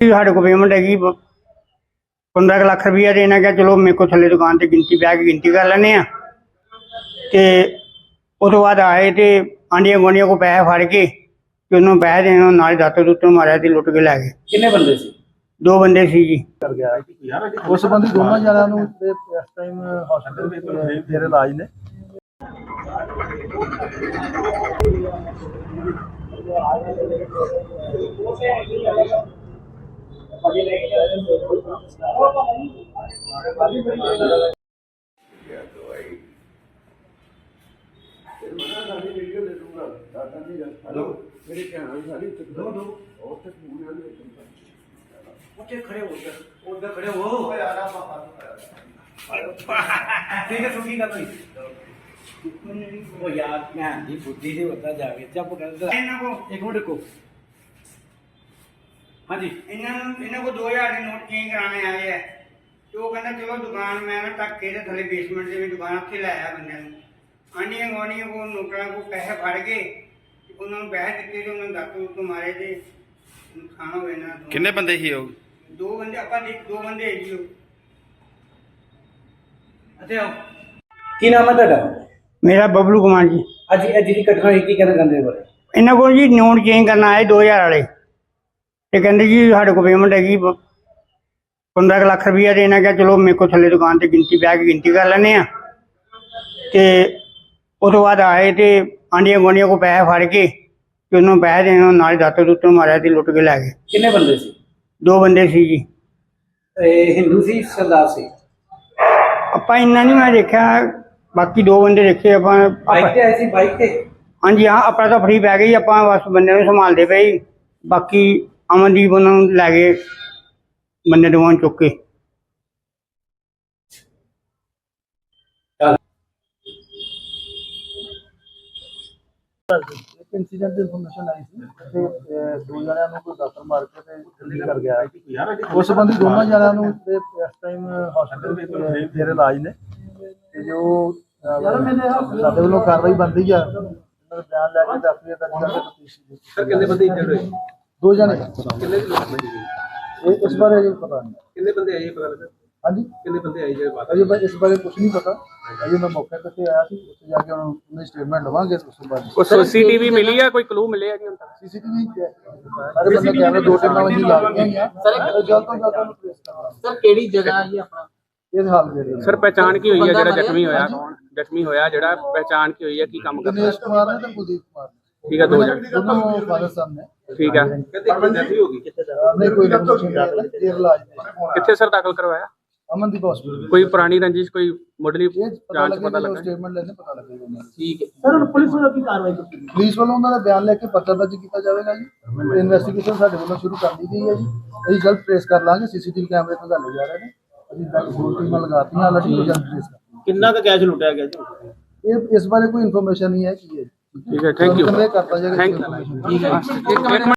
ਕਿ ਸਾਡੇ ਕੋਲ ਪੇਮੈਂਟ ਹੈਗੀ 15 ਲੱਖ ਰੁਪਈਆ ਦੇ ਇਹਨਾਂ ਕਿਹਾ ਚਲੋ ਮੇਰੇ ਕੋਲ ਥੱਲੇ ਦੁਕਾਨ ਤੇ ਗਿਣਤੀ ਬਹਿ ਕੇ ਗਿਣਤੀ ਕਰ ਲੈਂਦੇ ਆ ਤੇ ਉਹ ਤੋਂ ਬਾਅਦ ਆਏ ਤੇ ਆਂਡੀਆਂ ਗੁਆਂਢੀਆਂ ਕੋ ਪੈਸੇ ਫੜ ਕੇ ਤੇ ਉਹਨੂੰ ਪੈਸੇ ਦੇਣ ਨਾਲ ਦਾਤਰ ਦੁੱਤਰ ਮਾਰਿਆ ਤੇ ਲੁੱਟ ਕੇ ਲੈ ਗਏ। ਕਿੰਨੇ ਬੰਦੇ ਸੀ? ਦੋ ਬੰਦੇ ਸੀ ਜੀ। ਕਰ ਗਿਆ। ਉਸ ਸੰਬੰਧੀ ਦੋਨਾਂ ਜਣਿਆਂ ਨੂੰ ਤੇ ਇਸ ਟਾਈਮ ਹਸਪੀਟਲ ਵਿੱਚ ਮੇਰੇ ਇਲਾਜ ਨੇ। ਹੋ ਸਰ ਉੱਧਰ ਖੜੇ ਹੋ ਠੀਕ ਹੈ ਸੁਣੀ ਗੱਲ ਉਹ ਯਾਰ ਮੈਂ ਦੀ ਬੁੱਧੀ ਦੇ ਵੱਡਾ ਜਾਵੇ ਚੱਪ ਕਰ ਇਹਨਾਂ ਕੋ ਇੱਕ ਮਿੰਟ ਰੁਕੋ ਹਾਂਜੀ। ਇਹਨਾਂ ਨੂੰ ਇਹਨਾਂ ਕੋ 2000 ਦੇ ਨੋਟ ਚੇਂਜ ਕਰਾਣੇ ਆਏ ਆ। ਤੇ ਉਹ ਕਹਿੰਦਾ ਚਲੋ ਦੁਕਾਨ ਮੈਂ ਨਾ ਤੱਕ ਕੇ ਤੇ ਥੱਲੇ ਬੇਸਮੈਂਟ ਦੇ ਵਿੱਚ ਦੁਕਾਨ ਉੱਥੇ ਲੈ ਆਇਆ ਬੰਦਿਆਂ ਨੂੰ। ਆਂਡੀਆਂ ਗਵਾਂਡੀਆਂ ਕੋ ਨੋਟਾਂ ਕੋ ਪੈਸੇ ਫੜ ਕੇ ਤੇ ਉਹਨਾਂ ਨੂੰ ਪੈਸੇ ਦਿੱਤੇ ਤੇ ਉਹਨਾਂ ਨੂੰ ਦਾਤੂ ਤੋਂ ਮਾਰੇ ਤੇ ਨੁਕਸਾਨ ਹੋਏ ਨਾ ਕਿੰਨੇ ਬੰਦੇ ਸੀ ਉਹ? ਦੋ ਬੰਦੇ ਆਪਾਂ ਦੇ ਦੋ ਬੰਦੇ ਹੈ ਜੀ ਉਹ। ਅਤੇ ਆਓ। ਕੀ ਨਾਮ ਹੈ ਤੁਹਾਡਾ? ਮੇਰਾ ਬਬਲੂ ਕੁਮਾਰ ਜੀ। ਅੱਜ ਇਹ ਜਿਹੜੀ ਘਟਨਾ ਹੋਈ ਕੀ ਕਹਿਣਾ ਚਾਹੁੰਦੇ ਹੋ? ਬਾਰੇ ਇਹਨਾਂ ਕੋਲ ਜੀ ਨੋਟ ਚੇਂਜ ਕਰਨ ਆਏ 2000 ਵਾਲੇ। ਤੇ ਕਹਿੰਦੇ ਜੀ ਸਾਡੇ ਕੋਲ ਪੇਮੈਂਟ ਹੈਗੀ 15 ਲੱਖ ਰੁਪਈਆ ਦੇ ਇਹਨਾਂ ਕਿਹਾ ਚਲੋ ਮੇਰੇ ਕੋਲ ਥੱਲੇ ਦੁਕਾਨ ਤੇ ਗਿਣਤੀ ਕੇ ਗਿਣਤੀ ਕਰ ਲੈਂਦੇ ਆ ਤੇ ਉਹ ਤੋਂ ਬਾਅਦ ਆਏ ਤੇ ਆਂਡੀਆਂ ਗੁਆਂਢੀਆਂ ਕੋ ਪੈਸੇ ਫੜ ਕੇ ਤੇ ਉਹਨੂੰ ਪੈਸੇ ਦੇਣ ਨਾਲ ਦਾਤਰ ਦੁੱਤਰ ਮਾਰਿਆ ਤੇ ਲੁੱਟ ਕੇ ਲੈ ਗਏ। ਕਿੰਨੇ ਬੰਦੇ ਸੀ? ਦੋ ਬੰਦੇ ਸੀ ਜੀ। ਇਹ ਹਿੰਦੂ ਸੀ ਸਰਦਾਰ ਸੀ? ਆਪਾਂ ਇੰਨਾ ਨਹੀਂ ਮੈਂ ਦੇਖਿਆ ਬਾਕੀ ਦੋ ਬੰਦੇ ਦੇਖੇ ਆਪਾਂ ਬਾਈਕ ਆਪਾਂ- ਤੇ ਆਏ ਸੀ ਬਾਈਕ ਤੇ? ਹਾਂਜੀ ਹਾਂ ਆਪਣਾ ਤਾਂ ਫਰੀ ਪੈ ਗਈ ਆਪਾਂ ਬਸ ਬੰਦੇ ਨੂੰ ਸੰਭਾਲਦੇ ਪਏ। ਬਾਕੀ ਅਮਨਦੀਪ ਉਹਨਾਂ ਨੂੰ ਲੈ ਗਏ ਬੰਦੇ ਦੋਵਾਂ ਨੂੰ ਚੁੱਕ ਕੇ। ਇੱਕ ਇਨਸੀਡੈਂਟ ਦੀ ਇਨਫੋਰਮੇਸ਼ਨ ਆਈ ਸੀ ਤੇ ਅਹ, ਦੋ ਜਣਿਆਂ ਨੂੰ ਕੋਈ ਦਾਤਰ ਮਾਰ ਕੇ ਤੇ ਦਿੱਲੀ ਕਰ ਗਿਆ। ਉਸ ਸੰਬੰਧੀ ਦੋਨਾਂ ਜਣਿਆਂ ਨੂੰ ਤੇ ਇਸ ਟਾਈਮ ਹਸਪੀਟਲ ਵਿੱਚ ਮੇਰੇ ਇਲਾਜ ਨੇ ਤੇ ਜੋ ਅਹ, ਸਾਡੇ ਵੱਲੋਂ ਕਾਰਵਾਈ ਬਣਦੀ ਆ ਉਹਨਾਂ ਦਾ ਬਿਆਨ ਲੈ ਕੇ ਦੱਸ ਰਿਹਾ ਤਾਂ ਸਰ ਕਿੰਨੇ ਬੰਦੇ ਇੰਜਰਡ ਹੋਏ? ਦੋ ਜਣੇ ਕਿੰਨੇ ਲੋਕ ਇਹ ਇਸ ਬਾਰੇ ਅਜੇ ਪਤਾ ਨਹੀਂ ਕਿੰਨੇ ਬੰਦੇ ਆਏ ਇਹ ਪਤਾ ਲੱਗਾ ਹਾਂਜੀ ਕਿੰਨੇ ਬੰਦੇ ਆਏ ਜਿਹੜੇ ਬਾਤ ਅਜੇ ਬਾ- ਇਸ ਬਾਰੇ ਕੁਝ ਨਹੀਂ ਪਤਾ ਅਜੇ ਮੈਂ ਮੌਕੇ ਤੇ ਆਇਆ ਸੀ ਉੱਥੇ ਜਾ ਕੇ ਉਹਨਾਂ ਦੀ ਸਟੇਟਮੈਂਟ ਲਵਾਂਗੇ ਉਸ ਤੋਂ ਬਾਅਦ ਕੋਈ ਸੀਸੀਟੀਵੀ ਮਿਲੀ ਆ ਕੋਈ ਕਲੂ ਮਿਲਿਆ ਜੀ ਹੁਣ ਤੱਕ ਸੀਸੀਟੀਵੀ ਸਾਰੇ ਬੰਦੇ ਕੈਮਰੇ ਦੋ ਟੀਮਾਂ ਵਿੱਚ ਲਾ ਦਿੱਤੀਆਂ ਸਰ ਜਲਦ ਤੋਂ ਜਲਦ ਉਹਨੂੰ ਟ੍ਰੇਸ ਕਰਨਾ ਸਰ ਕਿਹੜੀ ਜਗ੍ਹਾ ਹੈ ਜੀ ਆਪਣਾ ਇਹ ਹਾਲ ਦੇ ਰਹੇ ਸਰ ਪਹਿਚਾਣ ਕੀ ਹੋਈ ਹੈ ਜਿਹੜਾ ਬੰਦਾ ਜ਼ਖਮੀ ਹੋਇਆ ਮਰਿਆ? ਕੌਣ ਜ਼ਖਮੀ ਹੋਇਆ ਜਿਹੜਾ ਪਹਿਚਾਣ ਕੀ ਹੋਈ ਹੈ ਕੀ ਕੰਮ ਕਰਦਾ ਦਿਨੇਸ਼ ਕੁਮਾਰ ਨੇ ਤੇ ਕੁਲਦੀਪ ਕੁਮਾਰ ਨੇ ਠੀਕ ਹੈ ਦੋ ਜਣੇ ਦੋਨੋਂ ਫਾਦਰ ਸਾਹਿਬ ਨੇ ਠੀਕ ਹੈ। ਨਹੀਂ ਕੋਈ ਨਹੀਂ ਇਲਾਜ ਕਿੱਥੇ ਸਰ ਦਾਖਲ ਕਰਵਾਇਆ? ਅਮਨਦੀਪ ਹਸਪੀਟਲ ਕੋਈ ਪੁਰਾਣੀ ਰੰਜਿਸ਼ ਕੋਈ ਮੁੱਢਲੀ ਜਾਂਚ ਪਤਾ ਲੱਗਾ? ਸਟੇਟਮੈਂਟ ਲੈਣੇ ਪਤਾ ਲੱਗੇਗਾ। ਠੀਕ ਹੈ। ਸਰ ਹੁਣ ਪੁਲਿਸ ਵੱਲੋਂ ਕੀ ਕਾਰਵਾਈ ਕੀਤੀ ਪੁਲਿਸ ਵੱਲੋਂ ਉਹਨਾਂ ਦਾ ਬਿਆਨ ਲੈ ਕੇ ਪਰਚਾ ਦਰਜ ਕੀਤਾ ਜਾਵੇਗਾ ਜੀ। ਇਨਵੈਸਟੀਗੇਸ਼ਨ ਸਾਡੇ ਵੱਲੋਂ ਸ਼ੁਰੂ ਕਰ ਦਿੱਤੀ ਗਈ ਹੈ ਜੀ। ਅਸੀਂ ਜਲਦ ਟ੍ਰੇਸ ਕਰ ਲਾਂਗੇ ਸੀਸੀਟੀਵੀ ਕੈਮਰੇ ਤੋਂ ਗੱਲ ਜਾ ਰਹੇ ਨੇ। ਅਸੀਂ ਬੈਂਕ ਦੋ ਟੀਮਾਂ ਲਗਾਤੀਆਂ ਆਲਰੇਡੀ ਜਲਦ ਟ੍ਰੇਸ ਕਰ ਕਿੰਨਾ ਕੁ ਕੈਸ਼ ਲੁੱਟਿਆ ਗਿਆ ਜੀ? ਇਹ ਇਸ ਬਾਰੇ ਕੋਈ ਇਨਫੋਰਮੇਸ਼ਨ ਨਹੀਂ ਹੈ ਕੀ ਹੈ ਠੀਕ ਹੈ ਥੈਂਕ ਯੂ ਥੈਂਕ ਮਿੰਟ